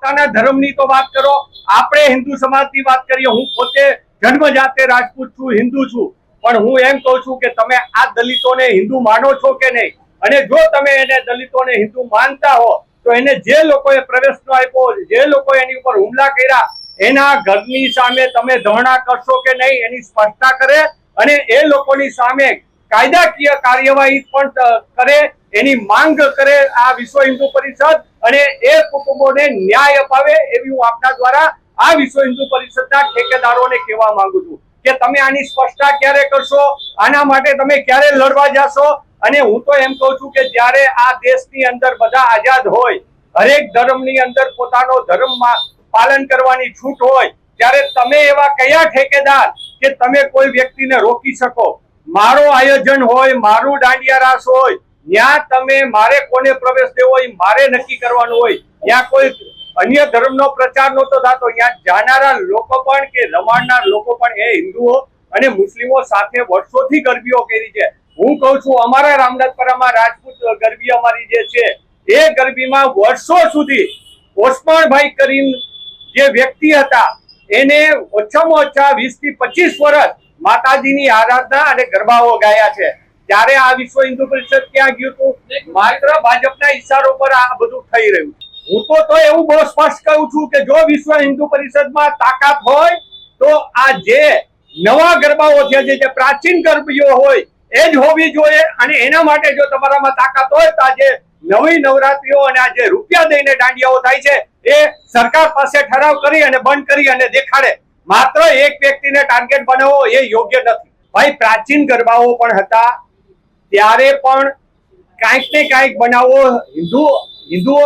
પોતાના ધર્મની તો વાત કરો. આપણે હિન્દુ સમાજની વાત કરીએ, હું પોતે જન્મ જાતે રાજપૂત છું, હિન્દુ છું. પણ હું એમ કહું છું કે તમે આ દલિતોને હિન્દુ માનો છો કે નહીં? અને જો તમે એને દલિતોને હિન્દુ માનતા હો, તો એને જે લોકોએ પ્રવેશ આપ્યો, જે લોકો એની ઉપર હુમલા કર્યા, એના ઘરની સામે તમે ધરણા કરશો કે નહીં, એની સ્પષ્ટતા કરે અને એ લોકોની સામે કાયદાકીય કાર્યવાહી પણ કરે, એની માંગ કરે આ વિશ્વ હિન્દુ પરિષદ અને એ કુટુંબોને ન્યાય અપાવે એવી હું આપના દ્વારા આ વિશ્વ હિન્દુ પરિષદના ઠેકેદારોને કહેવા માંગુ છું કે તમે આની સ્પષ્ટતા ક્યારે કરશો? આના માટે તમે ક્યારે લડવા જાશો? અને હું તો એમ કહું છું કે જ્યારે આ દેશની અંદર બધા આઝાદ હોય, હરેક ધર્મની અંદર પોતાનો ધર્મમાં પાલન કરવાની છૂટ હોય, ત્યારે તમે એવા કયા ઠેકેદાર કે તમે કોઈ વ્યક્તિને રોકી શકો? મારો આયોજન હોય, મારું દાંડિયા રાસ હોય ત્યાં તમે મારે કોને પ્રવેશ દેવો હોય મારે નક્કી કરવાનું હોય. ત્યાં કોઈ અન્ય ધર્મનો પ્રચાર નહોતો થતો, ત્યાં જાનારા લોકો પણ કે રમાડનાર લોકો પણ એ હિન્દુઓ અને મુસ્લિમો સાથે વર્ષોથી ગરબીઓ કરી છે. હું કહું છું, અમારા રામનાથપરામાં રાજપૂત ગરબી અમારી જે છે, એ ગરબીમાં વર્ષો સુધી ઓસમાણભાઈ કરીને જે વ્યક્તિ હતા, એને ઓછામાં ઓછા વીસથી પચીસ વર્ષ માતાજીની આરાધના અને ગરબાઓ ગાયા છે. ત્યારે આ વિશ્વ હિન્દુ પરિષદ ક્યાં ગયું હતું? માત્ર ભાજપના ઈશારો પર આ બધું થઈ રહ્યું હું તો એવું બહુ સ્પષ્ટ કહું છું કે જો વિશ્વ હિન્દુ પરિષદમાં તાકાત હોય, તો આ જે નવા ગરબાઓ છે, જે પ્રાચીન ગરબીઓ હોય, એ જ હોવી જોઈએ અને એના માટે જો તમારામાં તાકાત હોય, તો આજે નવી નવરાત્રીઓ અને આ જે રૂપિયા દઈને દાંડિયાઓ થાય છે, એ સરકાર પાસે ઠરાવ કરી અને બંધ કરી અને દેખાડે. માત્ર એક વ્યક્તિને ટાર્ગેટ બનાવવો એ યોગ્ય નથી. ભાઈ, પ્રાચીન ગરબાઓ પણ હતા ત્યારે પણ કાંઈક ને કાંઈક બનાવો, હિન્દુ, હિન્દુઓ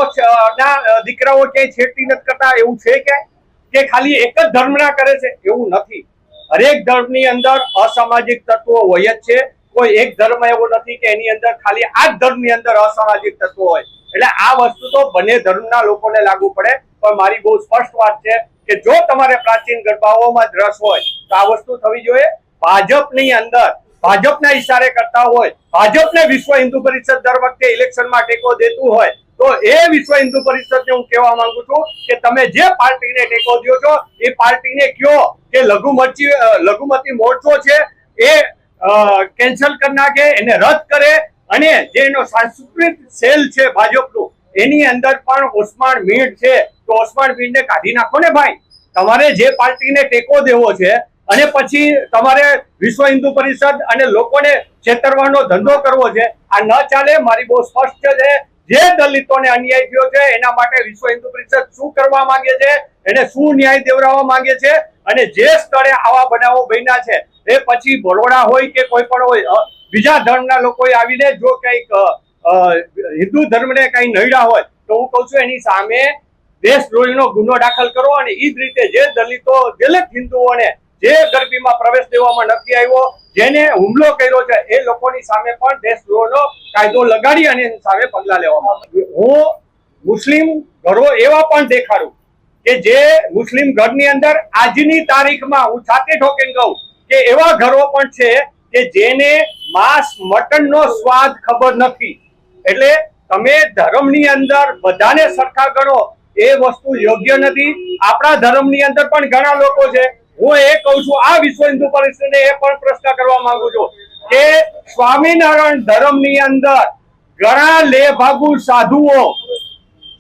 ના, દીકરાઓ ક્યાંય છેડતી નથી કરતા, એવું છે ક્યાંય કે ખાલી એક જ ધર્મના કરે છે? એવું નથી. હરેક ધર્મની અંદર અસામાજિક તત્વો હોય જ છે. કોઈ એક ધર્મ એવો નથી કે એની અંદર ખાલી આ જ ધર્મની અંદર અસામાજિક તત્વો હોય. એટલે આ વસ્તુ તો બંને ધર્મના લોકોને લાગુ પડે. પણ મારી બહુ સ્પષ્ટ વાત છે કે જો તમારે પ્રાચીન ગરબાઓમાં જ રસ હોય, તો આ વસ્તુ થવી જોઈએ. ભાજપની અંદર ભાજપના ઈશારે કરતા હોય, ભાજપને વિશ્વ હિન્દુ પરિષદ દર વખતે ઇલેક્શનમાં ટેકો દેતું હોય, તો એ વિશ્વ હિન્દુ પરિષદને હું કહેવા માંગુ છું કે તમે જે પાર્ટીને ટેકો દો છો, એ પાર્ટીને કયો કે લઘુમતી લઘુમતી મોરચો છે, એ કેન્સલ કરી નાખે, એને રદ કરે, અને જે એનો સાંસ્કૃતિક સેલ છે ભાજપનું, એની અંદર પણ ઓસમાણ મીણ છે, તો ઓસમાણ મીણને કાઢી નાખો ને ભાઈ. તમારે જે પાર્ટીને ટેકો દેવો છે અને પછી તમારે વિશ્વ હિન્દુ પરિષદ અને લોકોને છેતરવાનો ધંધો કરવો છે. આ ન ચાલે, મારી બહુ સ્પષ્ટ છે. જે દલિતોને અન્યાય થયો છે, એના માટે વિશ્વ હિન્દુ પરિષદ શું કરવા માંગે છે? એને શું ન્યાય દેવડાવવા માંગે છે? અને જે સ્થળે આવા બનાવો બન્યા છે, એ પછી બરોડા હોય કે કોઈ પણ હોય બીજા ધર્મના લોકોએ આવીને જો કંઈક હિન્દુ ધર્મને કંઈ નડ્યા હોય, તો હું કહું છું એની સામે દેશદ્રોહીનો ગુનો દાખલ કરો અને એ જ રીતે જે દલિતો, દલિત હિન્દુઓને જે ગરબીમાં પ્રવેશ દેવામાં નથી આવ્યો, જેને હુમલો કર્યો છે, એ લોકોની સામે પણ દેશદ્રોહનો કાયદો લગાડી અને સામે પગલા લેવામાં. હું મુસ્લિમ ઘરો એવા પણ દેખાડું કે જે મુસ્લિમ ઘરની અંદર આજની તારીખમાં હું સાથે ઠોકીને કહું કે એવા ઘરો પણ છે કે જેને માંસ મટનનો સ્વાદ ખબર નથી એટલે તમે ધર્મની અંદર બધાને સરખા ગણો, એ વસ્તુ યોગ્ય નથી આપણા ધર્મની અંદર પણ ઘણા લોકો છે હું એ કહું છું, આ વિશ્વ હિન્દુ પરિષદને એ પણ પ્રશ્ન કરવા માંગુ છું કે સ્વામિનારાયણ ધર્મની અંદર ઘણા લેભાગુ સાધુઓ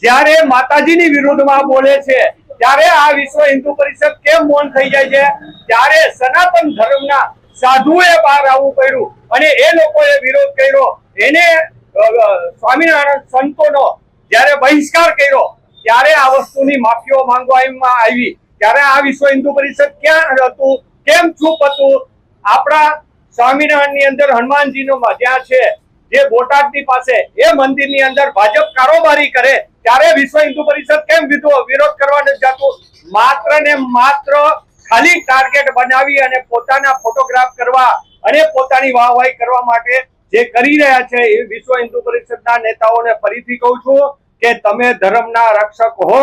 જ્યારે માતાજીની વિરુદ્ધમાં બોલે છે, ત્યારે આ વિશ્વ હિન્દુ પરિષદ કેમ મૌન થઈ જાય છે? ત્યારે સનાતન ધર્મના સાધુએ બહાર આવવું પડ્યું અને એ લોકોએ વિરોધ કર્યો. એને સ્વામિનારાયણ સંતોનો જ્યારે બહિષ્કાર કર્યો, ત્યારે આ વસ્તુની માફીઓ માંગવામાં આવી. ત્યારે આ વિશ્વ હિન્દુ પરિષદ ક્યાં હતું? કેમ ચૂપ હતું? આપણા સ્વામિનારાયણની અંદર હનુમાનજીનો જ્યાં છે. જે બોટાદની પાસે, એ મંદિરની અંદર ભાજપ કારોબારી કરે, ત્યારે વિશ્વ હિન્દુ પરિષદ કેમ વિરોધ કરવા નથી જતું? માત્ર ને માત્ર ખાલી ટાર્ગેટ બનાવી અને પોતાના ફોટોગ્રાફ કરવા અને પોતાની વાહવાહી કરવા માટે જે કરી રહ્યા છે, એ વિશ્વ હિન્દુ પરિષદના નેતાઓને ફરીથી કહું છું કે તમે ધર્મના રક્ષક હો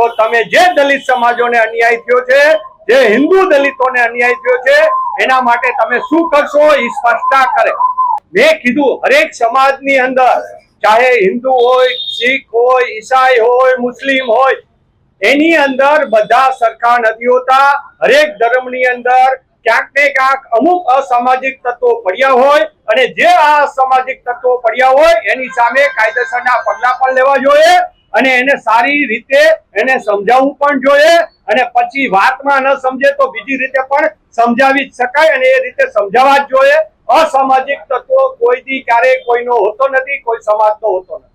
તો તમે જે દલિત સમાજોને અન્યાય થયો છે, જે હિન્દુ દલિતોને અન્યાય થયો છે, એના માટે તમે શું કરશો એ સ્પષ્ટતા કરે. મેં કીધું, હરેક સમાજની અંદર, ચાહે હિન્દુ હોય, શીખ હોય, ઈસાઈ હોય, મુસ્લિમ હોય, એની અંદર બધા સરખા નથી હોતા. હરેક ધર્મની અંદર ક્યાંક ને ક્યાંક અમુક અસામાજિક તત્વો પડ્યા હોય અને જે આ અસામાજિક તત્વો પડ્યા હોય, એની સામે કાયદેસરના પગલા પણ લેવા જોઈએ. અને એને સારી રીતે એને સમજાવવું પણ જોઈએ અને પછી વાતમાં ન સમજે તો બીજી રીતે પણ સમજાવી જ શકાય અને એ રીતે સમજાવવા જ જોઈએ. અસામાજિક તત્વો કોઈ દી ક્યારેય કોઈનો હોતો નથી, કોઈ સમાજનો હોતો નથી.